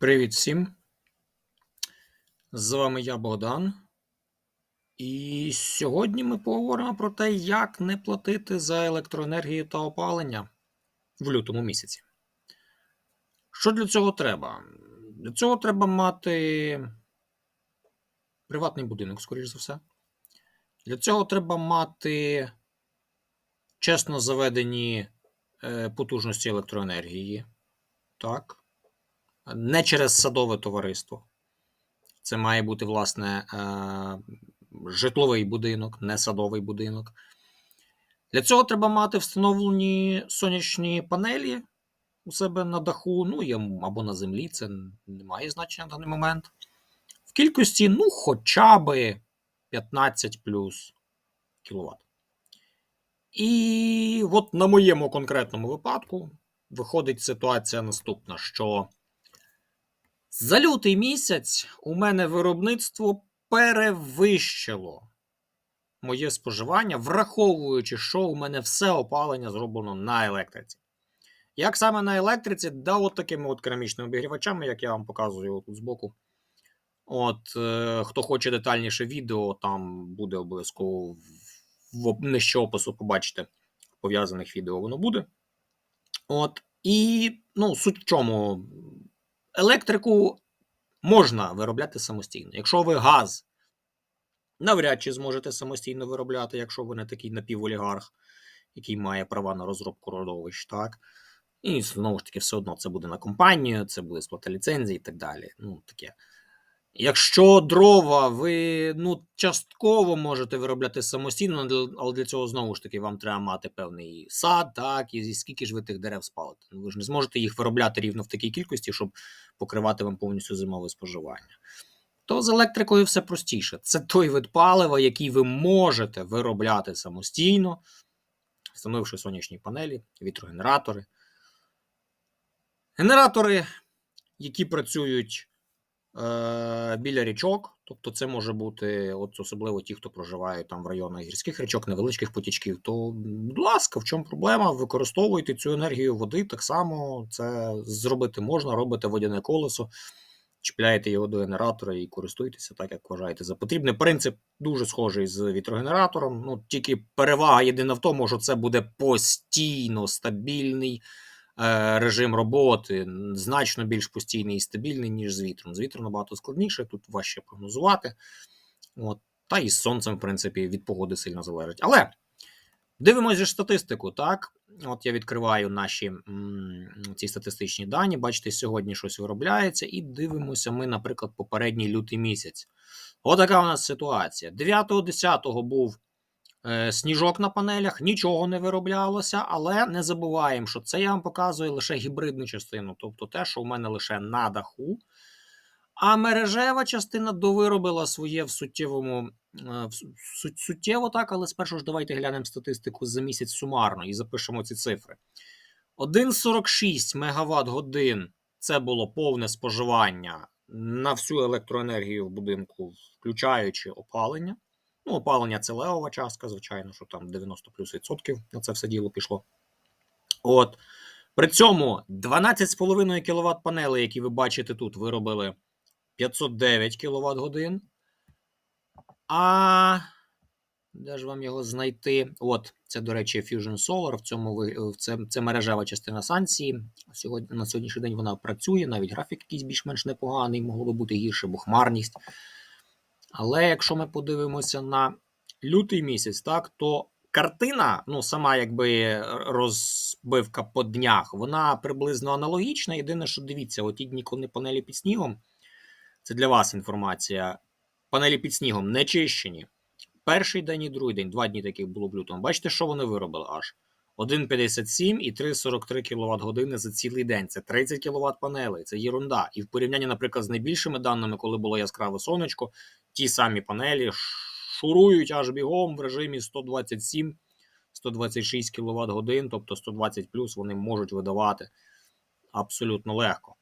Привіт всім! З вами я Богдан. І сьогодні ми поговоримо про те, як не платити за електроенергію та опалення в лютому місяці. Що для цього треба? Для цього треба мати приватний будинок, скоріш за все. Для цього треба мати чесно заведені е, потужності електроенергії. Так. Не через садове товариство. Це має бути, власне, е, житловий будинок, не садовий будинок. Для цього треба мати встановлені сонячні панелі у себе на даху, ну або на землі, це не має значення на даний момент. В кількості, ну, хоча би 15 плюс кВт. І от на моєму конкретному випадку виходить ситуація наступна, що за лютий місяць у мене виробництво перевищило моє споживання, враховуючи, що у мене все опалення зроблено на електриці. Як саме на електриці, да, от такими от керамічними обігрівачами, як я вам показую тут збоку. От, е, Хто хоче детальніше відео, там буде обов'язково в нижче опису побачите пов'язаних відео воно буде. От, І ну, суть в чому електрику можна виробляти самостійно. Якщо ви газ навряд чи зможете самостійно виробляти, якщо ви не такий напіволігарх, який має права на розробку родовищ, так? І знову ж таки, все одно це буде на компанію, це буде сплата ліцензії і так далі. Ну, таке. Якщо дрова, ви ну, частково можете виробляти самостійно, але для цього знову ж таки вам треба мати певний сад, так, і скільки ж ви тих дерев спалите. Ну, ви ж не зможете їх виробляти рівно в такій кількості, щоб покривати вам повністю зимове споживання. То з електрикою все простіше. Це той вид палива, який ви можете виробляти самостійно, встановивши сонячні панелі, вітрогенератори. Генератори, які працюють біля річок. Тобто, це може бути, от особливо ті, хто проживає там в районах гірських річок, невеличких потічків. То, будь ласка, в чому проблема? Використовуйте цю енергію води так само. Це зробити можна, робите водяне колесо, чіпляєте його до генератора і користуйтеся так, як вважаєте за потрібне. Принцип дуже схожий з вітрогенератором. Ну тільки перевага єдина в тому, що це буде постійно стабільний. Е, режим роботи значно більш постійний і стабільний, ніж з вітром. З вітром набагато складніше, тут важче прогнозувати. От. Та і з сонцем, в принципі, від погоди сильно залежить. Але дивимося статистику, так? От я відкриваю наші ці статистичні дані. Бачите, сьогодні щось виробляється, і дивимося ми, наприклад, попередній лютий місяць. Отака у нас ситуація. 9-10 був сніжок на панелях, нічого не вироблялося, але не забуваємо, що це я вам показую лише гібридну частину, тобто те, що у мене лише на даху. А мережева частина довиробила своє в суттєвому е, в суттєво так, але спершу ж давайте глянемо статистику за місяць сумарно і запишемо ці цифри. 1,46 МВт годин це було повне споживання на всю електроенергію в будинку, включаючи опалення. Ну, опалення це левова частка, звичайно, що там 90 плюс відсотків на це все діло пішло. От. При цьому 12,5 кВт панели, які ви бачите тут, виробили 509 кВт годин. А де ж вам його знайти? От, це, до речі, Fusion Solar. В цьому це, це мережева частина санкції. Сьогодні, На сьогоднішній день вона працює, навіть графік якийсь більш-менш непоганий, могло би бути гірше, бо хмарність. Але якщо ми подивимося на лютий місяць, так, то картина, ну, сама якби розбивка по днях, вона приблизно аналогічна. Єдине, що дивіться, оті дні, коли панелі під снігом, це для вас інформація. Панелі під снігом не чищені. Перший день і другий день, два дні таких було в лютому. Бачите, що вони виробили аж? 1,57 і 3,43 кВт години за цілий день. Це 30 кВт панелей, це єрунда. І в порівнянні, наприклад, з найбільшими даними, коли було яскраве сонечко, ті самі панелі шурують аж бігом в режимі 127 126 кВт годин, тобто 120 плюс вони можуть видавати абсолютно легко.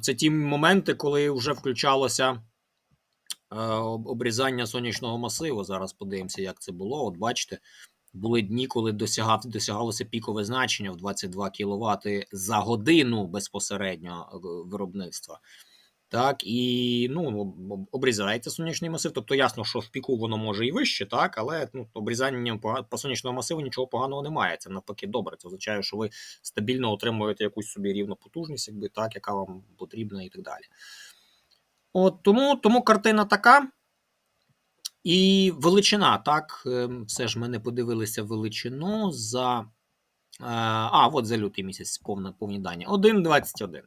Це ті моменти, коли вже включалося е, обрізання сонячного масиву. Зараз подивимося, як це було. От бачите, Були дні, коли досягав, досягалося пікове значення в 22 кВт за годину безпосередньо е, виробництва. Так, і ну, обрізається сонячний масив. Тобто ясно, що в піку воно може і вище, так, але ну, обрізанням по, сонячному масиву нічого поганого немає. Це навпаки добре. Це означає, що ви стабільно отримуєте якусь собі рівну потужність, якби так, яка вам потрібна, і так далі. От тому, тому картина така. І величина, так, ем, все ж ми не подивилися величину за. е, А, от за лютий місяць повна, повні дані. 1,21.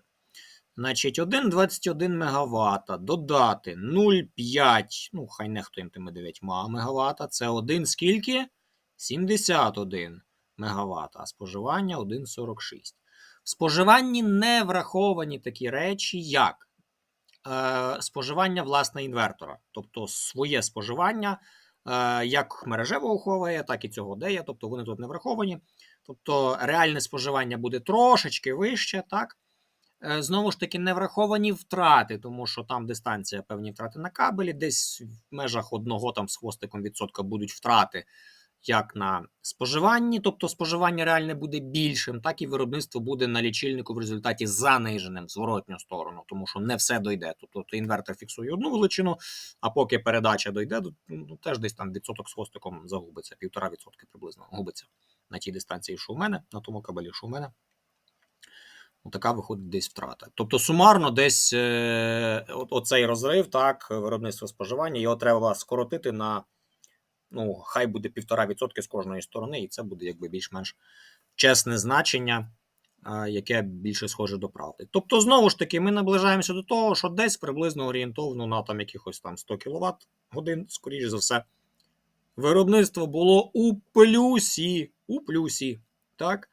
Значить, 1,21 МВт додати 0,5, ну, хай не хто тими 9 МВт, це 1 скільки? 71 МВт, а споживання 1,46. В споживанні не враховані такі речі, як е, споживання власне інвертора, тобто своє споживання, е, як мережевого Huawei, так і цього дея, тобто вони тут не враховані. Тобто реальне споживання буде трошечки вище, так? Е, Знову ж таки, не враховані втрати, тому що там дистанція, певні втрати на кабелі, десь в межах одного там з хвостиком відсотка будуть втрати як на споживанні, тобто споживання реальне буде більшим, так і виробництво буде на лічильнику в результаті заниженим в зворотню сторону, тому що не все дойде. Тобто інвертор фіксує одну величину, а поки передача дойде, до- ну, теж десь там відсоток з хвостиком загубиться, півтора відсотки приблизно губиться на тій дистанції, що у мене, на тому кабелі, що у мене. Ну, така виходить десь втрата. Тобто сумарно десь е, оцей розрив, так, виробництво споживання, його треба скоротити на ну, хай буде 1,5% з кожної сторони, і це буде якби більш-менш чесне значення, яке більше схоже до правди. Тобто, знову ж таки, ми наближаємося до того, що десь приблизно орієнтовно на там якихось там 100 кВт годин, скоріш за все, виробництво було у плюсі. У плюсі. Так?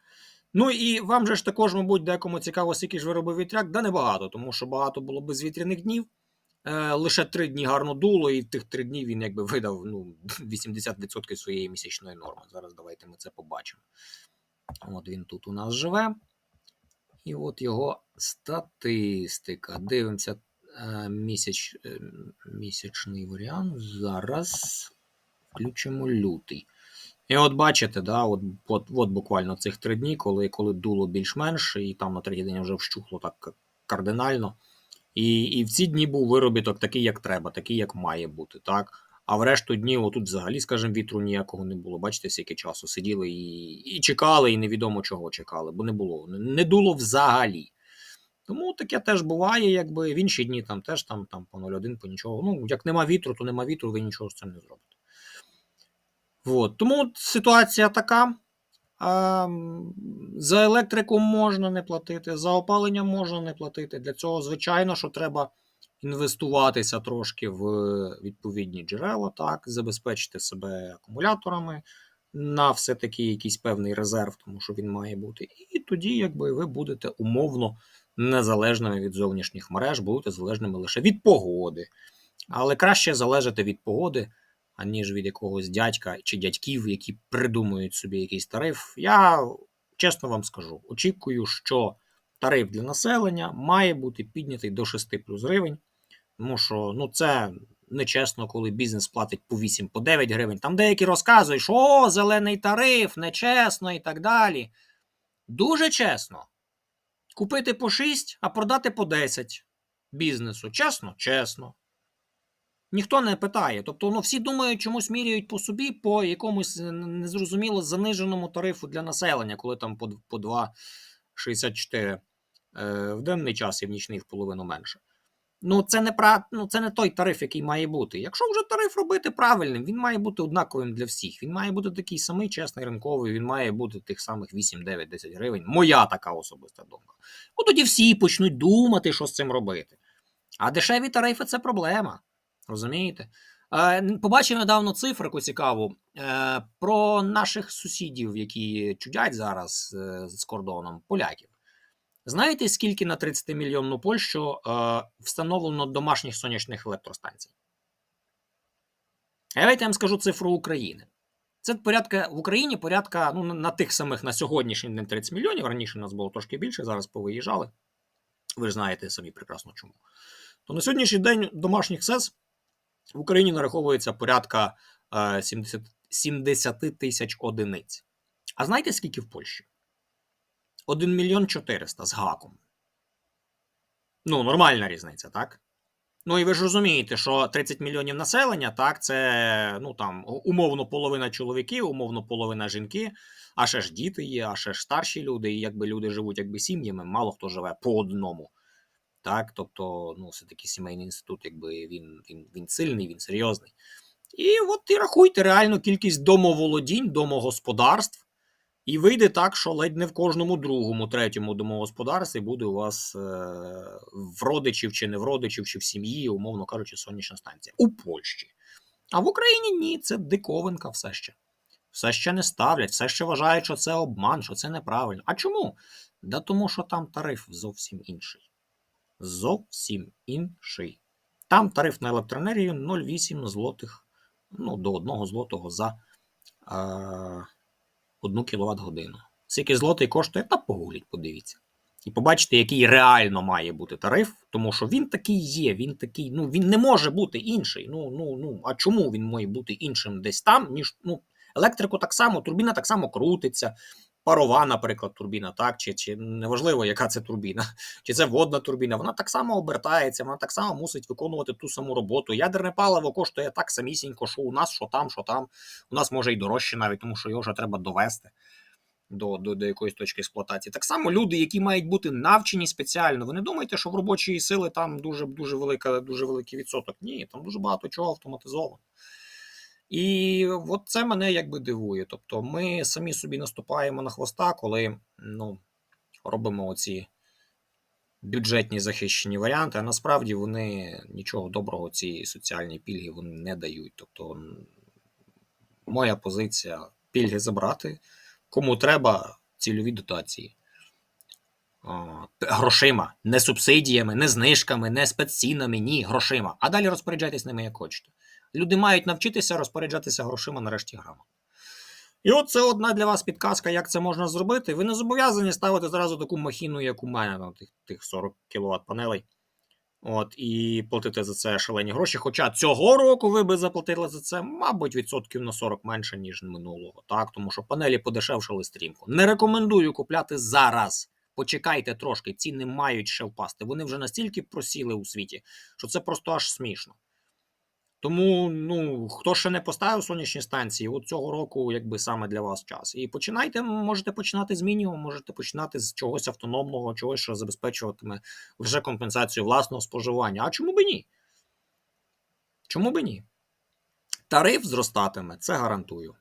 Ну і вам же ж також, мабуть, декому цікаво, скільки ж виробив вітряк, да небагато, тому що багато було безвітряних днів. Е, лише три дні гарно дуло, і в тих три дні він якби видав ну, 80% своєї місячної норми. Зараз давайте ми це побачимо. От він тут у нас живе. І от його статистика. Дивимося е, місяч, е, місячний варіант. Зараз включимо лютий. І от бачите, да, от, от, от буквально цих три дні, коли, коли дуло більш-менш, і там на третій день вже вщухло так кардинально. І, і в ці дні був виробіток такий, як треба, такий, як має бути. так. А в решту днів, отут взагалі, скажімо, вітру ніякого не було. Бачите, скільки часу сиділи і, і чекали, і невідомо чого чекали, бо не було. Не- дуло взагалі. Тому таке теж буває, якби в інші дні там теж там, там по 0,1, по нічого. Ну, як нема вітру, то нема вітру, ви нічого з цим не зробите. От. Тому ситуація така. А, за електрику можна не платити, за опалення можна не платити. Для цього, звичайно, що треба інвестуватися трошки в відповідні джерела, так, забезпечити себе акумуляторами на все-таки якийсь певний резерв, тому що він має бути. І тоді, якби ви будете умовно незалежними від зовнішніх мереж, будете залежними лише від погоди. Але краще залежати від погоди, аніж від якогось дядька чи дядьків, які придумують собі якийсь тариф. Я чесно вам скажу, очікую, що тариф для населення має бути піднятий до 6 плюс гривень, тому що ну, це нечесно, коли бізнес платить по 8, по 9 гривень. Там деякі розказують, що о, зелений тариф, нечесно і так далі. Дуже чесно. Купити по 6, а продати по 10 бізнесу. Чесно? Чесно. Ніхто не питає. Тобто, ну, всі думають, чомусь міряють по собі по якомусь е, незрозуміло заниженому тарифу для населення, коли там по, по 2,64 е, в денний час і в нічний в половину менше. Ну, це не пра... ну, це не той тариф, який має бути. Якщо вже тариф робити правильним, він має бути однаковим для всіх. Він має бути такий самий чесний ринковий, він має бути тих самих 8, 9, 10 гривень. Моя така особиста думка. Ну тоді всі почнуть думати, що з цим робити. А дешеві тарифи це проблема. Розумієте? Побачив недавно цифрику цікаву е, про наших сусідів, які чудять зараз е, з кордоном, поляків. Знаєте, скільки на 30-мільйонну Польщу е, встановлено домашніх сонячних електростанцій? А я вам скажу цифру України. Це порядка в Україні порядка ну, на- на тих самих на сьогоднішній день 30 мільйонів. Раніше нас було трошки більше, зараз повиїжджали. Ви ж знаєте самі прекрасно чому. То на сьогоднішній день домашніх СЕС в Україні нараховується порядка е, 70, 70 тисяч одиниць. А знаєте, скільки в Польщі? 1 мільйон 400 з гаком. Ну, нормальна різниця, так? Ну і ви ж розумієте, що 30 мільйонів населення, так, це ну там умовно половина чоловіків, умовно половина жінки, а ще ж діти є, а ще ж старші люди, і якби люди живуть якби сім'ями, мало хто живе по одному. Так, тобто, ну, все-таки сімейний інститут, якби він, він, він сильний, він серйозний. І от і рахуйте реальну кількість домоволодінь, домогосподарств, і вийде так, що ледь не в кожному другому, третьому домогосподарстві буде у вас е, в родичів чи не в родичів, чи в сім'ї, умовно кажучи, сонячна станція у Польщі. А в Україні ні, це диковинка все ще. Все ще не ставлять, все ще вважають, що це обман, що це неправильно. А чому? Да тому, що там тариф зовсім інший. Зовсім інший. Там тариф на електроенергію 0,8 злотих, ну, до 1 злотого за. Е, одну кіловат годину. Скільки злотий коштує, та погугліть, подивіться. І побачите, який реально має бути тариф, тому що він такий є, він такий, ну він не може бути інший. Ну, ну, ну, а чому він має бути іншим десь там, ніж ну, електрику так само, турбіна так само крутиться. Парова, наприклад, турбіна, так, чи чи неважливо, яка це турбіна, чи це водна турбіна, вона так само обертається, вона так само мусить виконувати ту саму роботу. Ядерне паливо коштує так самісінько, що у нас, що там, що там. У нас може і дорожче навіть, тому що його вже треба довести до до, до якоїсь точки експлуатації. Так само люди, які мають бути навчені спеціально. Ви не думаєте, що в робочої сили там дуже дуже велика, дуже великий відсоток. Ні, там дуже багато чого автоматизовано. І от це мене якби дивує. Тобто ми самі собі наступаємо на хвоста, коли ну, робимо оці бюджетні захищені варіанти, а насправді вони нічого доброго ці соціальні пільги вони не дають. Тобто, моя позиція пільги забрати. Кому треба цільові дотації. Грошима, не субсидіями, не знижками, не спеццінами, ні, грошима. А далі розпоряджайтесь ними як хочете. Люди мають навчитися розпоряджатися грошима нарешті грамотно. І от це одна для вас підказка, як це можна зробити. Ви не зобов'язані ставити зразу таку махіну, як у мене, на тих, тих 40 кВт панелей. От, І платити за це шалені гроші. Хоча цього року ви би заплатили за це, мабуть, відсотків на 40 менше, ніж минулого. Так, Тому що панелі подешевшали стрімко. Не рекомендую купляти зараз. Почекайте трошки, ціни мають ще впасти. Вони вже настільки просіли у світі, що це просто аж смішно. Тому, ну, хто ще не поставив сонячні станції, от цього року, якби саме для вас час. І починайте, можете починати з мінімуму, можете починати з чогось автономного, чогось, що забезпечуватиме вже компенсацію власного споживання. А чому би ні? Чому би ні? Тариф зростатиме, це гарантую.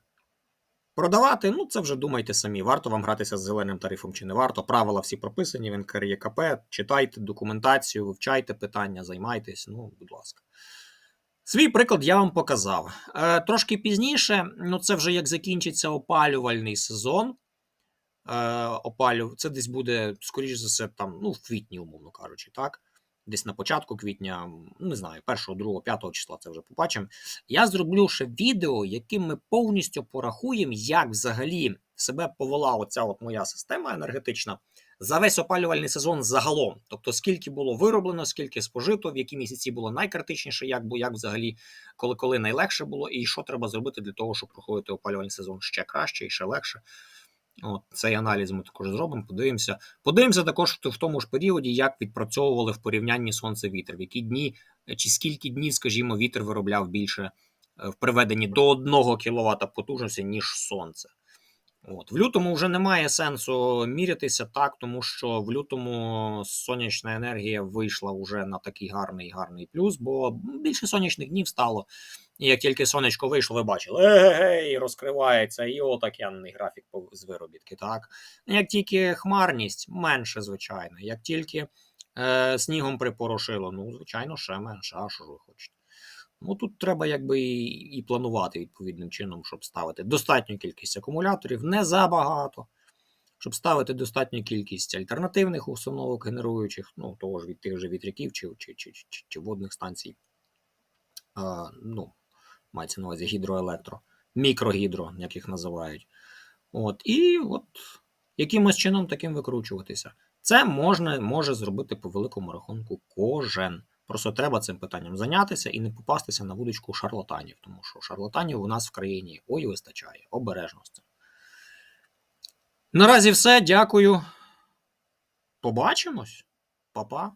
Продавати, ну це вже думайте самі. Варто вам гратися з зеленим тарифом чи не варто. Правила всі прописані в НКРЄКП. Читайте документацію, вивчайте питання, займайтесь, ну, будь ласка. Свій приклад я вам показав. Е, Трошки пізніше, ну це вже як закінчиться опалювальний сезон. Е, опалю... Це десь буде, скоріш за все, там, ну, в квітні, умовно кажучи, так? Десь на початку квітня, не знаю, 1, 2, 5 числа це вже побачимо. Я зроблю ще відео, яким ми повністю порахуємо, як взагалі себе повела оця от моя система енергетична за весь опалювальний сезон загалом. Тобто, скільки було вироблено, скільки спожито, в які місяці було найкритичніше, як як взагалі, коли коли найлегше було, і що треба зробити для того, щоб проходити опалювальний сезон ще краще і ще легше. От Цей аналіз ми також зробимо, подивимося. Подивимося також в тому ж періоді, як відпрацьовували в порівнянні сонце-вітер, в які дні чи скільки днів, скажімо, вітер виробляв більше е, в приведенні до 1 кВт потужності, ніж сонце. От. В лютому вже немає сенсу мірятися так, тому що в лютому сонячна енергія вийшла вже на такий гарний гарний плюс, бо більше сонячних днів стало. І як тільки сонечко вийшло, ви бачили, егей, розкривається і отакенний графік з виробітки. так. Як тільки хмарність менше, звичайно, як тільки е, снігом припорошило, ну, звичайно, ще менше, а що ви хочете. Ну тут треба якби і, і планувати відповідним чином, щоб ставити достатню кількість акумуляторів, не забагато, щоб ставити достатню кількість альтернативних установок генеруючих, ну того ж від тих же вітряків чи чи, чи, чи, чи водних станцій. А, ну, Мається на увазі гідроелектро, мікрогідро, як їх називають. От, І от якимось чином таким викручуватися. Це можна, може зробити по великому рахунку кожен. Просто треба цим питанням зайнятися і не попастися на вудочку шарлатанів, тому що шарлатанів у нас в країні ой вистачає. Обережно з цим. Наразі все. Дякую. Побачимось. Па-па.